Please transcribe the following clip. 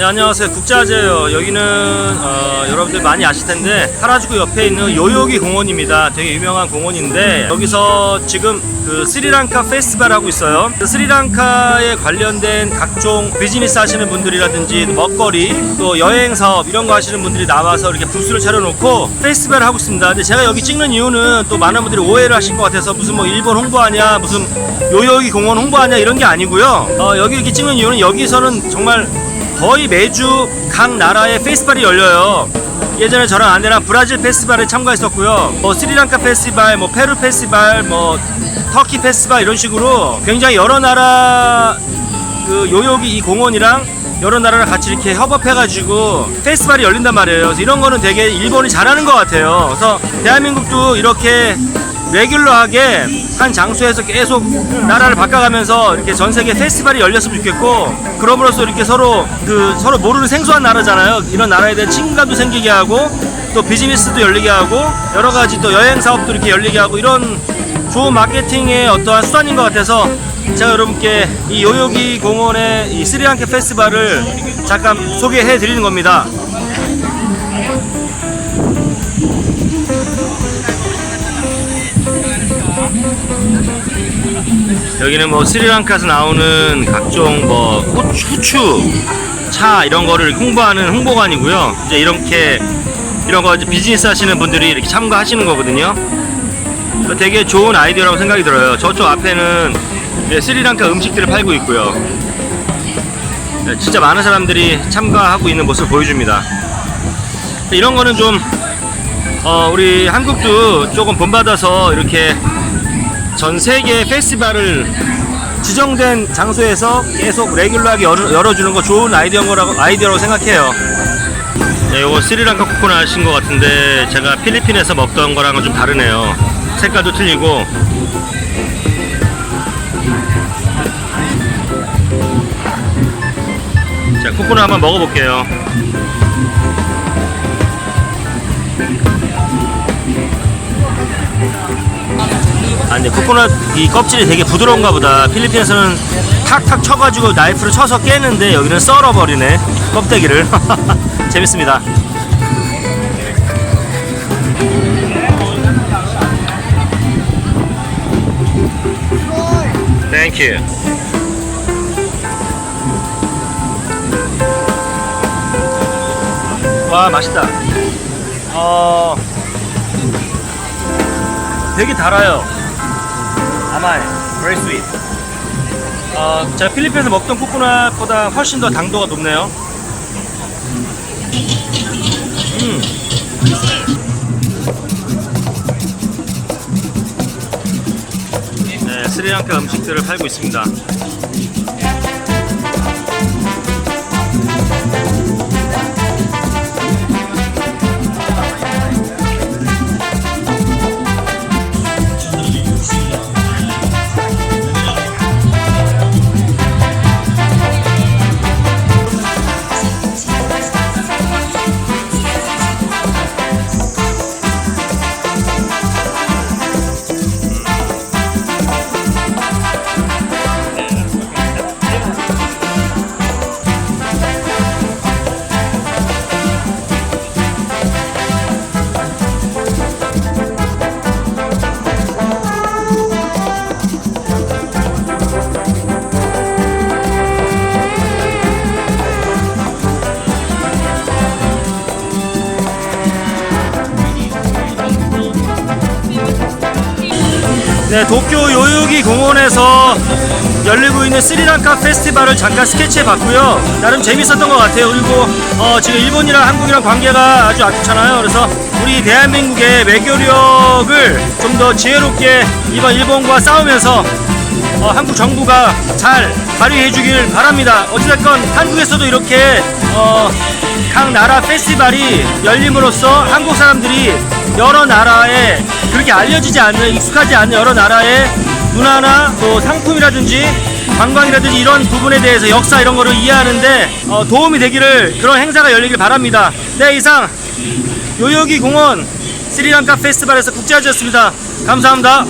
네, 안녕하세요. 국자재요. 여기는 어, 여러분들 많이 아실 텐데 하라주쿠 옆에 있는 요요기 공원입니다. 되게 유명한 공원인데 여기서 지금 그 스리랑카 페스티벌 하고 있어요. 그 스리랑카에 관련된 각종 비즈니스 하시는 분들이라든지 먹거리 또 여행 사업 이런 거 하시는 분들이 나와서 이렇게 부스를 차려놓고 페스티벌을 하고 있습니다. 근데 제가 여기 찍는 이유는 또 많은 분들이 오해를 하실 것 같아서 무슨 뭐 일본 홍보하냐 무슨 요요기 공원 홍보하냐 이런 게 아니고요. 어, 여기 이렇게 찍는 이유는 여기서는 정말 거의 매주 각 나라의 페스티벌이 열려요. 예전에 저랑 아내랑 브라질 페스티벌에 참가했었고요. 뭐 스리랑카 페스티벌, 뭐 페루 페스티벌, 뭐 터키 페스티벌 이런 식으로 굉장히 여러 나라 그 요요기 이 공원이랑 여러 나라랑 같이 이렇게 협업해가지고 페스티벌이 열린단 말이에요. 그래서 이런 거는 되게 일본이 잘하는 것 같아요. 그래서 대한민국도 이렇게 레귤러하게 한 장소에서 계속 나라를 바꿔가면서 이렇게 전 세계 페스티벌이 열렸으면 좋겠고 그럼으로써 이렇게 서로 그 서로 모르는 생소한 나라잖아요. 이런 나라에 대한 친근감도 생기게 하고 또 비즈니스도 열리게 하고 여러 가지 또 여행 사업도 이렇게 열리게 하고 이런 좋은 마케팅의 어떠한 수단인 것 같아서 제가 여러분께 이 요요기 공원의 이 스리랑카 페스티벌을 잠깐 소개해 드리는 겁니다. 여기는 뭐 스리랑카에서 나오는 각종 뭐 후추, 차 이런 거를 홍보하는 홍보관이고요. 이제 이렇게 이런 거 비즈니스 하시는 분들이 이렇게 참가하시는 거거든요. 되게 좋은 아이디어라고 생각이 들어요. 저쪽 앞에는 네, 스리랑카 음식들을 팔고 있고요. 네, 진짜 많은 사람들이 참가하고 있는 모습을 보여줍니다. 이런 거는 좀 어, 우리 한국도 조금 본받아서 이렇게 전 세계 페스티벌을 지정된 장소에서 계속 레귤러하게 열어, 열어주는 거 좋은 아이디어라고, 아이디어라고 생각해요. 네, 이거 스리랑카 코코넛인 것 같은데 제가 필리핀에서 먹던 거랑은 좀 다르네요. 색깔도 틀리고. 자, 코코넛 한번 먹어볼게요. 아 근데 코코넛 이 껍질이 되게 부드러운가 보다. 필리핀에서는 탁탁 쳐가지고 나이프로 쳐서 깨는데 여기는 썰어버리네 껍데기를. 재밌습니다. 땡큐 와 맛있다. 어 되게 달아요 아마이 very sweet. 어, 제가 필리핀에서 먹던 코코넛보다 훨씬 더 당도가 높네요. 음. 네, 스리랑카 음식들을 팔고 있습니다 네, 도쿄 요요기 공원에서 열리고 있는 스리랑카 페스티벌을 잠깐 스케치해 봤고요. 나름 재밌었던 것 같아요. 그리고 어, 지금 일본이랑 한국이랑 관계가 아주 안 좋잖아요. 그래서 우리 대한민국의 외교력을 좀 더 지혜롭게 이번 일본과 싸우면서 어, 한국 정부가 잘 발휘해 주길 바랍니다. 어찌됐건 한국에서도 이렇게 어, 각 나라 페스티벌이 열림으로써 한국 사람들이 여러 나라에 그렇게 알려지지 않는 익숙하지 않는 여러 나라의 문화나 또 상품이라든지 관광이라든지 이런 부분에 대해서 역사 이런 거를 이해하는데 어, 도움이 되기를 그런 행사가 열리길 바랍니다. 네 이상 요요기 공원 스리랑카 페스티벌에서 국제아지였습니다. 감사합니다.